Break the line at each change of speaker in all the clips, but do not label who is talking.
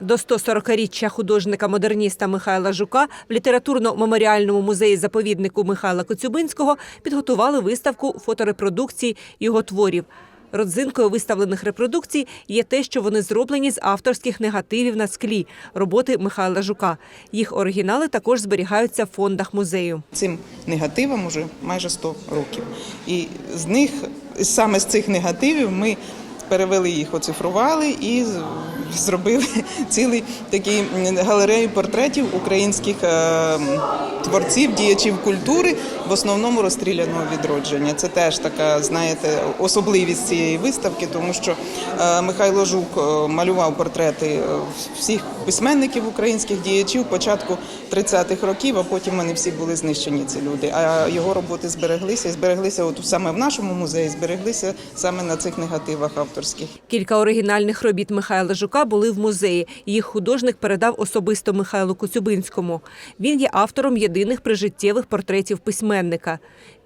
До 140-річчя художника-модерніста Михайла Жука в літературно-меморіальному музеї заповіднику Михайла Коцюбинського підготували виставку фоторепродукцій його творів. Родзинкою виставлених репродукцій є те, що вони зроблені з авторських негативів на склі роботи Михайла Жука. Їх оригінали також зберігаються в фондах музею.
Цим негативам уже майже 100 років. І з них саме з цих негативів ми перевели їх, оцифрували і зробили цілий такий галерею портретів українських е, творців, діячів культури, в основному розстріляного відродження. Це теж така, знаєте, особливість цієї виставки, тому що е, Михайло Жук е, малював портрети всіх письменників українських діячів початку 30-х років, а потім вони всі були знищені. Ці люди. А його роботи збереглися і збереглися, от саме в нашому музеї, збереглися саме на цих негативах авторських.
Кілька оригінальних робіт Михайла Жука були в музеї. Їх художник передав особисто Михайлу Коцюбинському. Він є автором єдиних прижиттєвих портретів письменника.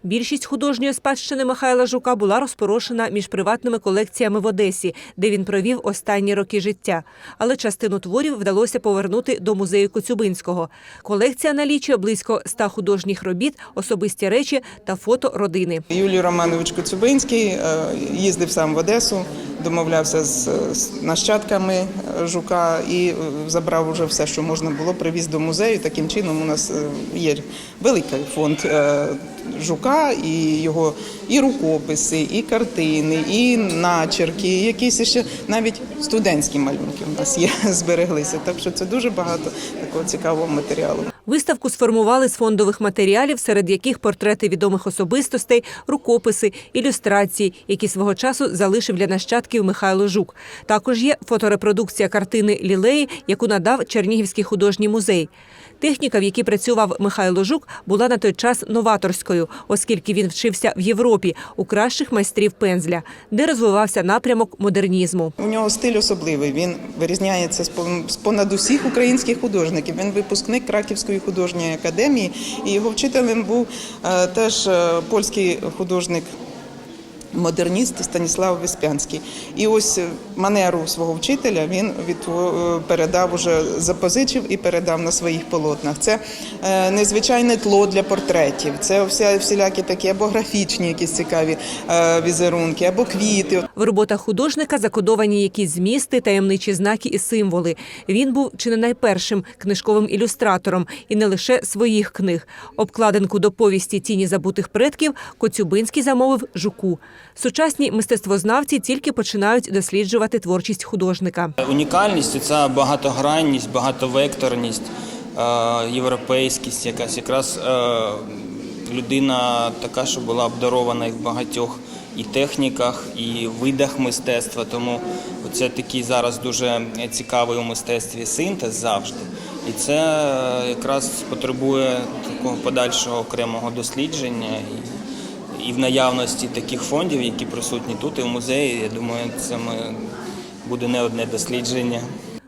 Більшість художньої спадщини Михайла Жука була розпорошена між приватними колекціями в Одесі, де він провів останні роки життя. Але частину творів вдалося повернути до музею Коцюбинського. Колекція налічує близько ста художніх робіт, особисті речі та фото родини.
Юлій Романович Коцюбинський е, їздив сам в Одесу, домовлявся з, нащадками жука і забрав уже все, що можна було, привіз до музею. Таким чином у нас е, є великий фонд е, жука, і його і рукописи, і картини, і начерки, і якісь ще навіть студентські малюнки у нас є, збереглися. Так що це дуже багато такого цікавого матеріалу.
Виставку сформували з фондових матеріалів, серед яких портрети відомих особистостей, рукописи, ілюстрації, які свого часу залишив для нащадків Михайло Жук. Також є фоторепродукція картини Лілеї, яку надав Чернігівський художній музей. Техніка, в якій працював Михайло Жук, була на той час новаторською, оскільки він вчився в Європі у кращих майстрів пензля, де розвивався напрямок модернізму.
У нього стиль особливий. Він вирізняється з пон- понад усіх українських художників. Він випускник Краківської художньої академії, і його вчителем був е, теж е, польський художник. Модерніст Станіслав Веспянський. І ось е, манеру свого вчителя він від, е, передав уже запозичив і передав на своїх полотнах. Це е, незвичайне тло для портретів. Це всілякі такі або графічні, якісь цікаві візерунки, або квіти.
В роботах художника закодовані якісь змісти, таємничі знаки і символи. Він був чи не найпершим книжковим ілюстратором і не лише своїх книг. Обкладинку до повісті Тіні забутих предків Коцюбинський замовив жуку. Сучасні мистецтвознавці тільки починають досліджувати творчість художника.
Унікальність це багатогранність, багатовекторність, е, європейськість якась. Якраз е, людина така, що була обдарована в багатьох і техніках, і видах мистецтва. Тому це такий зараз дуже цікавий у мистецтві синтез завжди. І це е, якраз потребує такого подальшого окремого дослідження. І в наявності таких фондів, які присутні тут і в музеї, я думаю, це буде не одне дослідження.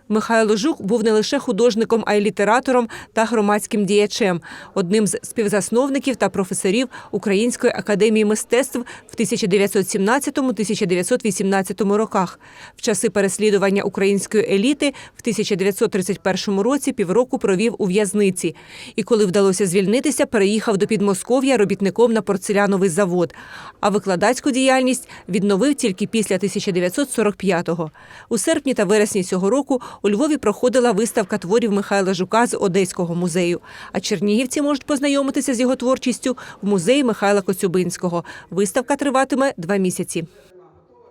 Михайло Жук був не лише художником, а й літератором та громадським діячем, одним з співзасновників та професорів Української академії мистецтв в 1917-1918 роках. В часи переслідування української еліти в 1931 році півроку провів у в'язниці. І коли вдалося звільнитися, переїхав до Підмосков'я робітником на порцеляновий завод. А викладацьку діяльність відновив тільки після 1945-го. У серпні та вересні цього року у Львові проходила виставка творів Михайла Жука з Одеського музею. А чернігівці можуть познайомитися з його творчістю в музеї Михайла Коцюбинського. Виставка триватиме два місяці.